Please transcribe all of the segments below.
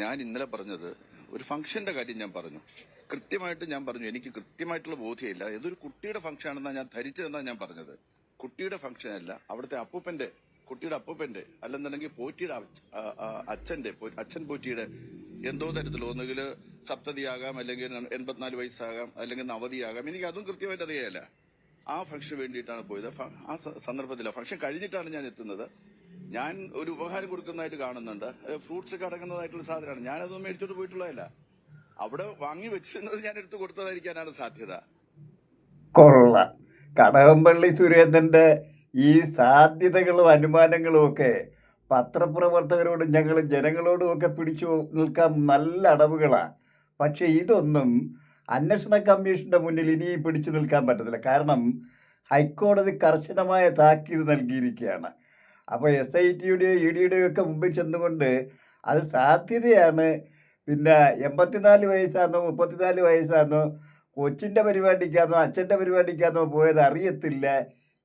ഞാൻ ഇന്നലെ പറഞ്ഞത് ഒരു ഫംഗ്ഷന്റെ കാര്യം ഞാൻ പറഞ്ഞു. കൃത്യമായിട്ട് ഞാൻ പറഞ്ഞു എനിക്ക് കൃത്യമായിട്ടുള്ള ബോധ്യമില്ല. ഏതൊരു കുട്ടിയുടെ ഫംഗ്ഷൻ ആണെന്നാണ് ഞാൻ ധരിച്ചതെന്നാണ് ഞാൻ പറഞ്ഞത്. കുട്ടിയുടെ ഫംഗ്ഷൻ അല്ല അവിടുത്തെ അപ്പൂപ്പന്റെ കുട്ടിയുടെ അപ്പൂപ്പന്റെ അല്ലെന്നുണ്ടെങ്കിൽ പോറ്റിയുടെ അച്ഛന്റെ അച്ഛൻ പോറ്റിയുടെ എന്തോ തരത്തിൽ ഒന്നുകിൽ സപ്തതിയാകാം അല്ലെങ്കിൽ എൺപത്തിനാല് വയസ്സാകാം അല്ലെങ്കിൽ നവതിയാകാം. എനിക്ക് അതും കൃത്യമായിട്ട് അറിയാല്ല ആ ഫംഗ്ഷന് വേണ്ടിയിട്ടാണ് പോയത്. ആ സന്ദർഭത്തിലാണ് സന്ദർഭത്തില. ഫംഗ്ഷൻ കഴിഞ്ഞിട്ടാണ് ഞാൻ എത്തുന്നത്. ഞാൻ ഒരു ഉപഹാരം കൊടുക്കുന്നതായിട്ട് കാണുന്നുണ്ട്. ഫ്രൂട്ട്സ് ഒക്കെ അടങ്ങുന്നതായിട്ടുള്ള സാധനമാണ്. ഞാനതൊന്നും മേടിച്ചോട്ട് പോയിട്ടുള്ളതല്ല. അവിടെ വാങ്ങി വെച്ചിരുന്നത് ഞാൻ എടുത്തു കൊടുത്തതായിരിക്കാനാണ് സാധ്യത. കൊള്ള. കടകംപള്ളി സുരേന്ദ്രന്റെ ഈ സാധ്യതകളും അനുമാനങ്ങളും ഒക്കെ പത്രപ്രവർത്തകരോടും ഞങ്ങൾ ജനങ്ങളോടും ഒക്കെ പിടിച്ചു നിൽക്കാൻ നല്ല അടവുകളാണ് പക്ഷേ ഇതൊന്നും അന്വേഷണ കമ്മീഷന്റെ മുന്നിൽ ഇനിയും പിടിച്ചു നിൽക്കാൻ പറ്റത്തില്ല. കാരണം ഹൈക്കോടതി കർശനമായ താക്കീത് നൽകിയിരിക്കുകയാണ്. അപ്പോൾ എസ് ഐ ടിയുടെയോ ഇ ഡിയുടെയോ ഒക്കെ മുമ്പിൽ ചെന്നുകൊണ്ട് അത് സാധ്യതയാണ്. പിന്നെ എൺപത്തിനാല് വയസ്സാണോ മുപ്പത്തിനാല് വയസ്സാണോ കൊച്ചിന്റെ പരിപാടിക്കാന്നോ അച്ഛന്റെ പരിപാടിക്കാന്നോ പോയത് അറിയത്തില്ല.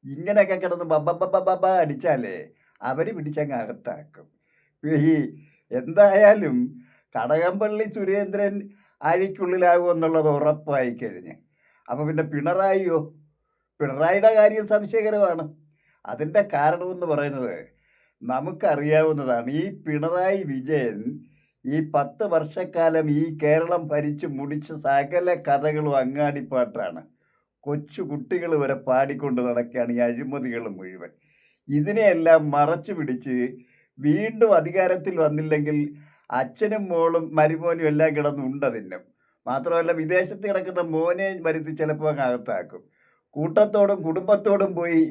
ഇങ്ങനെയൊക്കെ കിടന്ന് ബബ്ബബ്ബബ്ബ അടിച്ചാലേ അവർ പിടിച്ചങ്ങ് അകത്താക്കും. ഈ എന്തായാലും കടകംപള്ളി സുരേന്ദ്രൻ അഴിക്കുള്ളിലാകും എന്നുള്ളത് ഉറപ്പായി കഴിഞ്ഞ്. അപ്പോൾ പിന്നെ പിണറായിയോ? പിണറായിയുടെ കാര്യം സംശയകരമാണ്. അതിന്റെ കാരണമെന്ന് പറയുന്നത് നമുക്കറിയാവുന്നതാണ് ഈ പിണറായി വിജയൻ ഈ പത്ത് വർഷക്കാലം ഈ കേരളം ഭരിച്ച് മുടിച്ച സകല കഥകളും അങ്ങാടിപ്പാട്ടാണ്. കൊച്ചു കുട്ടികൾ വരെ പാടിക്കൊണ്ട് നടക്കുകയാണ് ഈ അഴിമതികൾ മുഴുവൻ. ഇതിനെയെല്ലാം മറച്ചു പിടിച്ച് വീണ്ടും അധികാരത്തിൽ വന്നില്ലെങ്കിൽ അച്ഛനും മോളും മരുമോനും എല്ലാം കിടന്നുണ്ട് അതിനും മാത്രമല്ല വിദേശത്ത് കിടക്കുന്ന മോനെ വരുത്തി ചിലപ്പോൾ അകത്താക്കും. കൂട്ടത്തോടും കുടുംബത്തോടും പോയി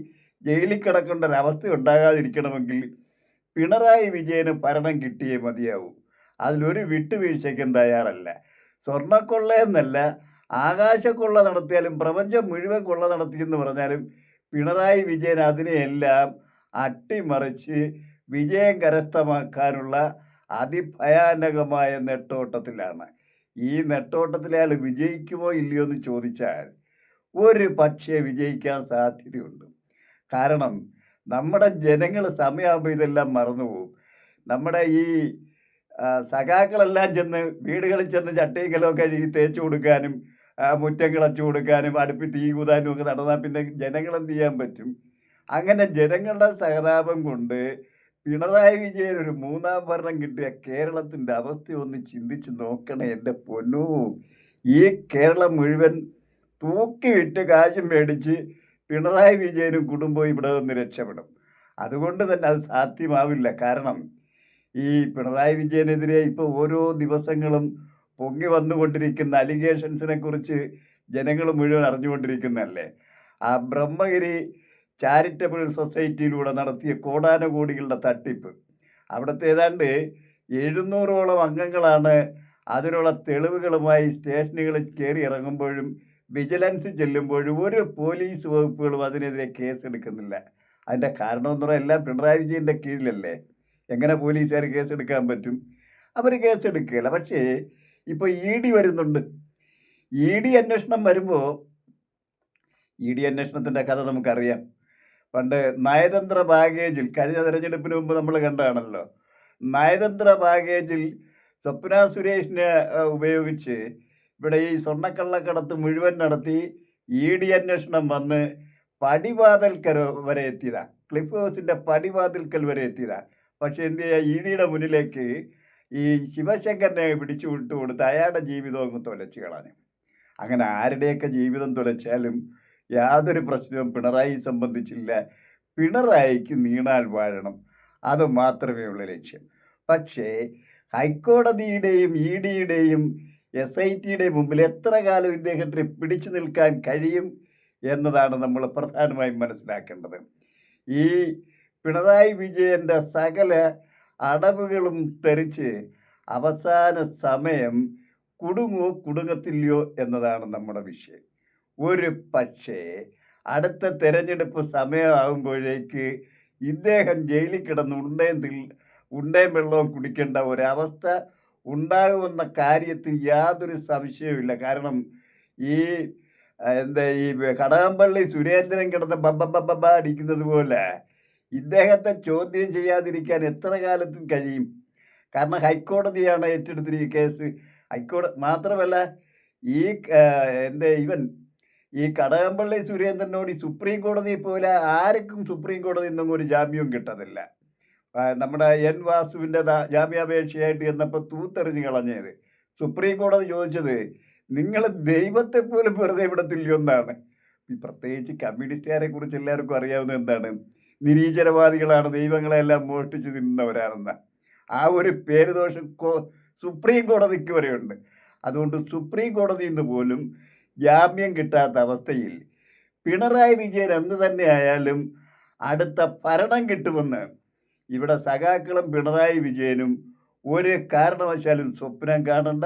ജയിലിൽ കിടക്കേണ്ട ഒരവസ്ഥ ഉണ്ടാകാതിരിക്കണമെങ്കിൽ പിണറായി വിജയന് ഭരണം കിട്ടിയേ മതിയാവൂ. അതിലൊരു വിട്ടുവീഴ്ചയ്ക്കും തയ്യാറല്ല. സ്വർണക്കൊള്ളയെന്നല്ല ആകാശക്കൊള്ള നടത്തിയാലും പ്രപഞ്ചം മുഴുവൻ കൊള്ള നടത്തിയെന്ന് പറഞ്ഞാലും പിണറായി വിജയൻ അതിനെയെല്ലാം അട്ടിമറിച്ച് വിജയം കരസ്ഥമാക്കാനുള്ള അതിഭയാനകമായ നെട്ടോട്ടത്തിലാണ്. ഈ നെട്ടോട്ടത്തിൽ അയാൾ വിജയിക്കുമോ ഇല്ലയോ എന്ന് ചോദിച്ചാൽ ഒരു പക്ഷേ വിജയിക്കാൻ സാധ്യതയുണ്ട്. കാരണം നമ്മുടെ ജനങ്ങൾ സമയമാകുമ്പോൾ ഇതെല്ലാം മറന്നുപോകും നമ്മുടെ ഈ സഖാക്കളെല്ലാം ചെന്ന് വീടുകളിൽ ചെന്ന് ചട്ടയും കലവും കഴുകി തേച്ച് കൊടുക്കാനും മുറ്റം കിളച്ചു കൊടുക്കാനും അടുപ്പി തീ കൂതാനും ഒക്കെ നടന്നാൽ പിന്നെ ജനങ്ങൾ എന്ത് ചെയ്യാൻ പറ്റും? അങ്ങനെ ജനങ്ങളുടെ സഹതാപം കൊണ്ട് പിണറായി വിജയൻ ഒരു മൂന്നാം ഭരണം കിട്ടിയ കേരളത്തിന്റെ അവസ്ഥ ഒന്ന് ചിന്തിച്ച് നോക്കണേ എന്റെ പൊന്നു. ഈ കേരളം മുഴുവൻ തൂക്കി വിറ്റ് കാശും മേടിച്ച് പിണറായി വിജയനും കുടുംബവും ഇവിടെ നിന്ന് രക്ഷപ്പെടും. അതുകൊണ്ട് തന്നെ അത് സാധ്യമാവില്ല. കാരണം ഈ പിണറായി വിജയനെതിരെ ഇപ്പോൾ ഓരോ ദിവസങ്ങളും പൊങ്ങി വന്നുകൊണ്ടിരിക്കുന്ന അലിഗേഷൻസിനെ കുറിച്ച് ജനങ്ങൾ മുഴുവൻ അറിഞ്ഞുകൊണ്ടിരിക്കുന്നതല്ലേ? ആ ബ്രഹ്മഗിരി ചാരിറ്റബിൾ സൊസൈറ്റിയിലൂടെ നടത്തിയ കോടാനുകോടികളുടെ തട്ടിപ്പ്. അവിടുത്തെ ഏതാണ്ട് എഴുന്നൂറോളം അംഗങ്ങളാണ് അതിനുള്ള തെളിവുകളുമായി സ്റ്റേഷനുകളിൽ കയറി ഇറങ്ങുമ്പോഴും വിജിലൻസ് ചെല്ലുമ്പോഴും ഒരു പോലീസ് വകുപ്പുകളും അതിനെതിരെ കേസ് എടുക്കുന്നില്ല. അതിന്റെ കാരണം എന്ന് പറഞ്ഞാൽ എല്ലാം പിണറായി വിജയന്റെ കീഴിലല്ലേ? എങ്ങനെ പോലീസുകാർ കേസെടുക്കാൻ പറ്റും? അവർ കേസെടുക്കുകയില്ല. പക്ഷേ ഇപ്പോൾ ഇ ഡി വരുന്നുണ്ട്. ഇ ഡി അന്വേഷണം വരുമ്പോൾ ഇ ഡി അന്വേഷണത്തിന്റെ കഥ നമുക്കറിയാം. പണ്ട് നയതന്ത്ര ബാഗേജിൽ കഴിഞ്ഞ തെരഞ്ഞെടുപ്പിന് മുമ്പ് നമ്മൾ കണ്ടതാണല്ലോ. നയതന്ത്ര ബാഗേജിൽ സ്വപ്ന സുരേഷിനെ ഉപയോഗിച്ച് ഇവിടെ ഈ സ്വർണക്കള്ളക്കടത്ത് മുഴുവൻ നടത്തി ഇ ഡി അന്വേഷണം വന്ന് പടിവാതിൽക്കൽ വരെ എത്തിയതാ. ക്ലിഫ് ഹൗസിന്റെ പടിവാതിൽക്കൽ വരെ എത്തിയതാ. പക്ഷേ എന്ത് ചെയ്യുക ഇ ഡിയുടെ മുന്നിലേക്ക് ഈ ശിവശങ്കരനെ പിടിച്ചു വിട്ടു കൊടുത്ത് അയാളുടെ ജീവിതം അങ്ങ് തുലച്ചു കളഞ്ഞു. അങ്ങനെ ആരുടെയൊക്കെ ജീവിതം തുലച്ചാലും യാതൊരു പ്രശ്നവും പിണറായി സംബന്ധിച്ചില്ല. പിണറായിക്ക് നീണാൽ വാഴണം. അത് മാത്രമേ ഉള്ള ലക്ഷ്യം. പക്ഷേ ഹൈക്കോടതിയുടെയും ഇ ഡിയുടെയും എസ് ഐ ടിയുടെ മുമ്പിൽ എത്ര കാലം ഇദ്ദേഹത്തിന് പിടിച്ചു നിൽക്കാൻ കഴിയും എന്നതാണ് നമ്മൾ പ്രധാനമായും മനസ്സിലാക്കേണ്ടത്. ഈ പിണറായി വിജയന്റെ സകല അടവുകളും തെറിച്ച് അവസാന സമയം കുടുങ്ങോ കുടുങ്ങത്തില്ലയോ എന്നതാണ് നമ്മുടെ വിഷയം. ഒരു പക്ഷേ അടുത്ത തെരഞ്ഞെടുപ്പ് സമയമാകുമ്പോഴേക്ക് ഇദ്ദേഹം ജയിലിൽ കിടന്ന് ഉണ്ടേം ഉണ്ടയും വെള്ളവും കുടിക്കേണ്ട ഒരവസ്ഥ ഉണ്ടാകുമെന്ന കാര്യത്തിൽ യാതൊരു സംശയവുമില്ല കാരണം ഈ എന്താ ഈ കടകംപള്ളി സുരേന്ദ്രൻ കിടന്ന് ബബ്ബ ബബ്ബ അടിക്കുന്നത് പോലെ ഇദ്ദേഹത്തെ ചോദ്യം ചെയ്യാതിരിക്കാൻ എത്ര കാലത്തും കഴിയും? കാരണം ഹൈക്കോടതിയാണ് ഏറ്റെടുത്തിരിക്കുക കേസ്. ഹൈക്കോടതി മാത്രമല്ല ഈ എന്താ ഇവൻ ഈ കടകംപള്ളി സുരേന്ദ്രനോട് ഈ സുപ്രീം കോടതി പോലെ ആർക്കും സുപ്രീം കോടതി നിന്നും ഒരു ജാമ്യവും കിട്ടത്തില്ല. നമ്മുടെ എൻ വാസുവിന്റെ ജാമ്യാപേക്ഷയായിട്ട് ചെന്നപ്പോൾ തൂത്തെറിഞ്ഞ് കളഞ്ഞത്. സുപ്രീം കോടതി ചോദിച്ചത് നിങ്ങൾ ദൈവത്തെ പോലും വെറുതെ വിടത്തില്ലയോ എന്നാണ്. ഈ പ്രത്യേകിച്ച് കമ്മ്യൂണിസ്റ്റുകാരെ കുറിച്ച് എല്ലാവർക്കും അറിയാവുന്ന എന്താണ്? നിരീശ്വരവാദികളാണ് ദൈവങ്ങളെല്ലാം മോഷ്ടിച്ച് തിന്നവരാണെന്ന ആ ഒരു പേരുദോഷം സുപ്രീം കോടതിക്ക് വരെയുണ്ട്. അതുകൊണ്ട് സുപ്രീം കോടതിയിൽ നിന്ന് പോലും ജാമ്യം കിട്ടാത്ത അവസ്ഥയിൽ പിണറായി വിജയൻ എന്ന് തന്നെ ആയാലും അടുത്ത ഭരണം കിട്ടുമെന്ന് ഇവിടെ സഖാക്കളും പിണറായി വിജയനും ഒരു കാരണവശാലും സ്വപ്നം കാണണ്ട.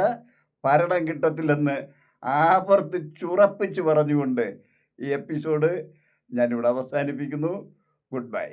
ഭരണം കിട്ടത്തില്ലെന്ന് ആവർത്തിച്ചുറപ്പിച്ച് പറഞ്ഞുകൊണ്ട് ഈ എപ്പിസോഡ് ഞാനിവിടെ അവസാനിപ്പിക്കുന്നു. Good bye.